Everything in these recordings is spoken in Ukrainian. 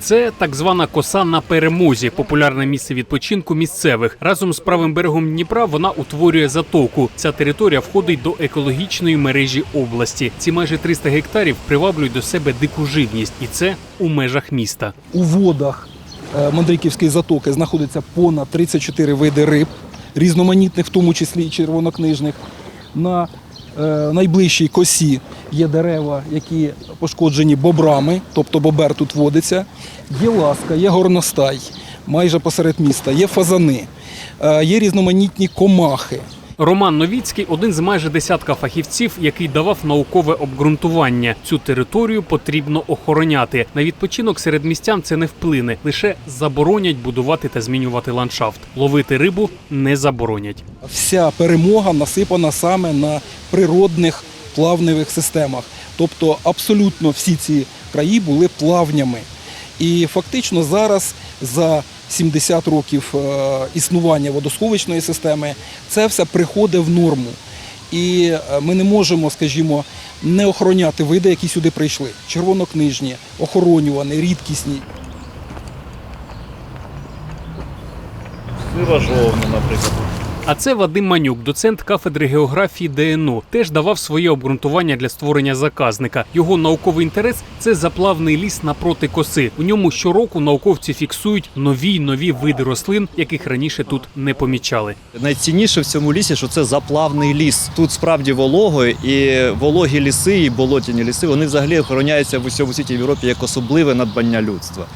Це так звана коса на перемозі, популярне місце відпочинку місцевих. Разом з правим берегом Дніпра вона утворює затоку. Ця територія входить до екологічної мережі області. Ці майже 300 гектарів приваблюють до себе дику живність, і це у межах міста. У водах е, Мандриківської затоки знаходиться понад 34 види риб, різноманітних, в тому числі і червонокнижних. На найближчій косі є дерева, які пошкоджені бобрами, тобто бобер тут водиться. Є ласка, є горностай, майже посеред міста, є фазани, е, є різноманітні комахи. Роман Новіцький один з майже десятка фахівців, який давав наукове обґрунтування. Цю територію потрібно охороняти. На відпочинок серед містян це не вплине, лише заборонять будувати та змінювати ландшафт. Ловити рибу не заборонять. Вся перемога насипана саме на природних плавневих системах. Тобто абсолютно всі ці краї були плавнями. І фактично зараз за 70 років е, існування водосховищної системи це все приходить в норму. І е, ми не можемо, скажімо, не охороняти види, які сюди прийшли. Червонокнижні, охоронювані, рідкісні. Сива жовна, наприклад. А це Вадим Манюк, доцент кафедри географії ДНУ, теж давав своє обґрунтування для створення заказника. Його науковий інтерес це заплавний ліс напроти коси. У ньому щороку науковці фіксують нові й нові види рослин, яких раніше тут не помічали. Найцінніше в цьому лісі, що це заплавний ліс. Тут справді волого, і вологі ліси, і болотяні ліси, вони взагалі охороняються в усьому світі Європі як особливе надбання людства.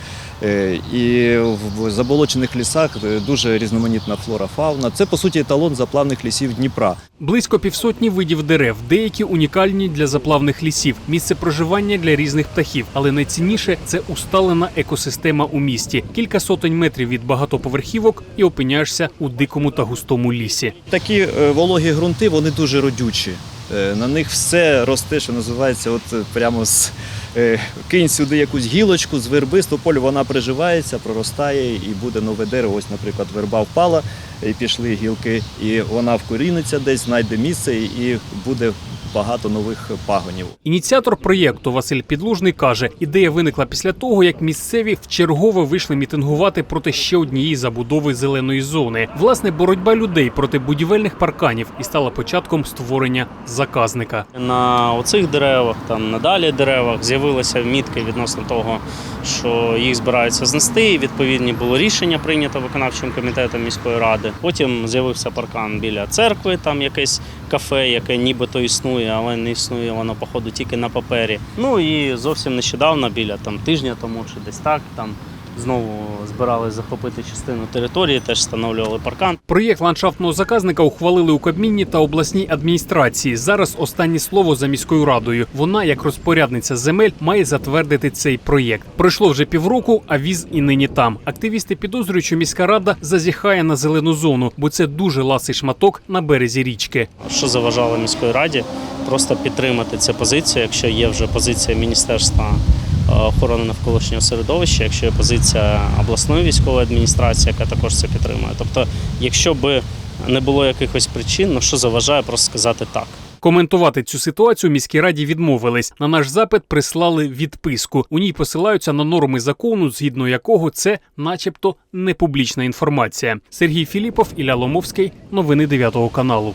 Е, І в заболочених лісах е, дуже різноманітна флора, фауна. Це по суті еталон заплавних лісів Дніпра. Близько півсотні видів дерев, деякі унікальні для заплавних лісів, місце проживання для різних птахів. Але найцінніше це усталена екосистема у місті. Кілька сотень метрів від багатоповерхівок і опиняєшся у дикому та густому лісі. Такі е, вологі ґрунти, вони дуже родючі. Е, На них все росте, що називається, от е, прямо з е, кинь сюди якусь гілочку з верби, з тополю вона приживається, проростає і буде нове дерево. Ось, наприклад, верба впала, і пішли гілки, і вона вкоріниться десь, знайде місце і буде багато нових пагонів. Ініціатор проєкту Василь Підлужний каже, ідея виникла після того, як місцеві вчергове вийшли мітингувати проти ще однієї забудови зеленої зони. Власне, боротьба людей проти будівельних парканів і стала початком створення заказника. На оцих деревах, там на далі деревах з'явилися мітки відносно того, що їх збираються знести. І відповідні було рішення прийнято виконавчим комітетом міської ради. Потім з'явився паркан біля церкви, там якесь кафе, яке нібито існує, але не існує воно, походу, тільки на папері. Ну і зовсім нещодавно, біля там тижня тому чи десь так, там знову збирались захопити частину території, теж встановлювали паркан. Проєкт ландшафтного заказника ухвалили у Кабміні та обласній адміністрації. Зараз останнє слово за міською радою. Вона, як розпорядниця земель, має затвердити цей проєкт. Пройшло вже півроку, а віз і нині там. Активісти підозрюють, що міська рада зазіхає на зелену зону, бо це дуже ласий шматок на березі річки. Що заважало міської раді просто підтримати цю позицію, якщо є вже позиція Міністерства охорони навколишнього середовища, якщо є позиція обласної військової адміністрації, яка також це підтримує. Тобто, якщо би не було якихось причин, ну що заважає просто сказати так. Коментувати цю ситуацію міській раді відмовились. На наш запит прислали відписку. У ній посилаються на норми закону, згідно якого це, начебто, не публічна інформація. Сергій Філіпов, Ілля Ломовський. Новини 9 каналу.